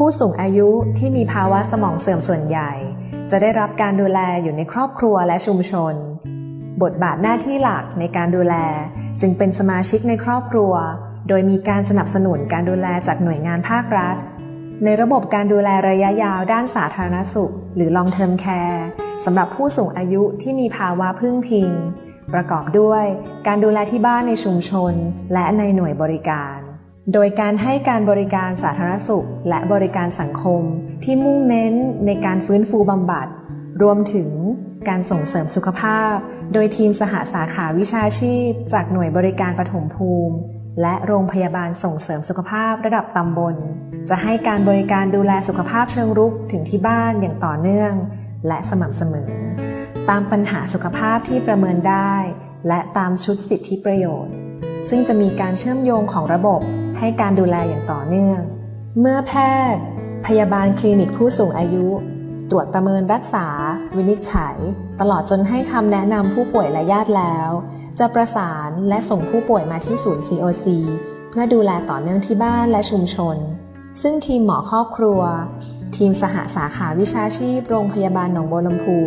ผู้สูงอายุที่มีภาวะสมองเสื่อมส่วนใหญ่ จะได้รับการดูแลอยู่ในครอบครัวและชุมชน บทบาทหน้าที่หลักในการดูแล จึงเป็นสมาชิกในครอบครัว โดยมีการสนับสนุนการดูแลจากหน่วยงานภาครัฐ ในระบบการดูแลระยะยาวด้านสาธารณสุข หรือ long term care สำหรับผู้สูงอายุที่มีภาวะพึ่งพิง ประกอบด้วย การดูแลที่บ้านในชุมชน และในหน่วยบริการ โดยการให้การบริการสาธารณสุข และบริการสังคมที่มุ่งเน้นในการฟื้นฟูบำบัด รวมถึงการส่งเสริมสุขภาพ โดยทีมสหสาขาวิชาชีพ จากหน่วยบริการปฐมภูมิ และโรงพยาบาลส่งเสริมสุขภาพระดับตำบล จะให้การบริการดูแลสุขภาพเชิงรุกถึงที่บ้านอย่างต่อเนื่อง และสม่ำเสมอ ตามปัญหาสุขภาพที่ประเมินได้ และตามชุดสิทธิประโยชน์ ซึ่งจะมีการเชื่อมโยงของระบบให้การดูแลอย่างต่อเนื่อง เมื่อแพทย์ พยาบาลคลินิกผู้สูงอายุ ตรวจประเมินรักษา วินิจฉัย ตลอดจนให้คำแนะนำผู้ป่วยและญาติแล้ว จะประสานและส่งผู้ป่วยมาที่ศูนย์ COC เพื่อดูแลต่อเนื่องที่บ้านและชุมชน ซึ่งทีมหมอครอบครัว ทีมสหสาขาวิชาชีพ โรงพยาบาลหนองบัวลำพู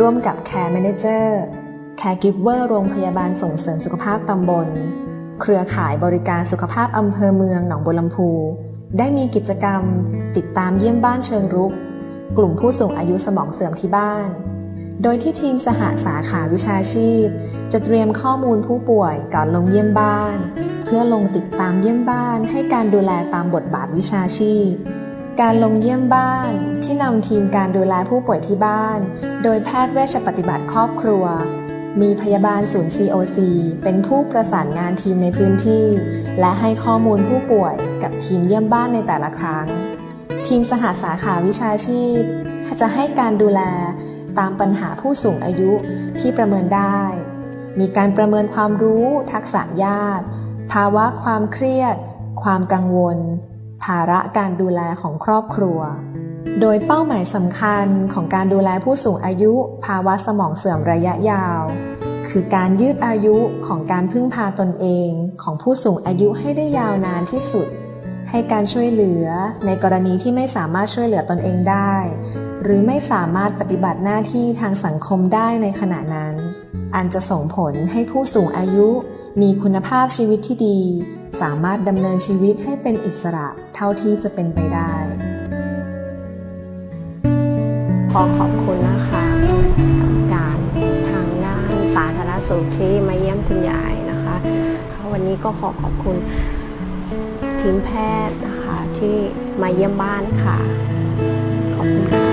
ร่วมกับ Care Manager Caregiver โรงพยาบาลส่งเสริมสุขภาพตำบล เครือข่ายบริการสุขภาพอำเภอเมืองหนองบัวลำพู ได้มีกิจกรรม ติดตามเยี่ยมบ้านเชิงรุก กลุ่มผู้สูงอายุสมองเสื่อมที่บ้าน โดยที่ทีมสหสาขาวิชาชีพ จะเตรียมข้อมูลผู้ป่วยก่อนลงเยี่ยมบ้าน เพื่อลงติดตามเยี่ยมบ้านให้การดูแลตามบทบาทวิชาชีพการลงเยี่ยมบ้านที่นำทีมการดูแลผู้ป่วยที่บ้าน โดยแพทย์เวชปฏิบัติครอบครัว มีพยาบาลศูนย์ COC เป็นผู้ประสานงานทีมในพื้นที่ และให้ข้อมูลผู้ป่วยกับทีมเยี่ยมบ้านในแต่ละครั้ง ทีมสหสาขาวิชาชีพ จะให้การดูแลตามปัญหาผู้สูงอายุที่ประเมินได้ มีการประเมินความรู้ ทักษะญาติ ภาวะความเครียด ความกังวล ภาระการดูแลของครอบครัว โดยเป้าหมายสำคัญของการดูแลผู้สูงอายุภาวะสมองเสื่อมระยะยาว คือการยืดอายุของการพึ่งพาตนเองของผู้สูงอายุให้ได้ยาวนานที่สุด ให้การช่วยเหลือในกรณีที่ไม่สามารถช่วยเหลือตนเองได้ หรือไม่สามารถปฏิบัติหน้าที่ทางสังคมได้ในขณะนั้น อันจะส่งผลให้ผู้สูงอายุมีคุณภาพชีวิตที่ดี สามารถดำเนินชีวิตให้เป็นอิสระเท่าที่จะเป็นไปได้ ขอขอบคุณนะคะกับการทางด้านสาธารณสุขที่มาเยี่ยมคุณยายนะคะ วันนี้ก็ขอขอบคุณทีมแพทย์นะคะที่มาเยี่ยมบ้านค่ะ ขอบคุณค่ะ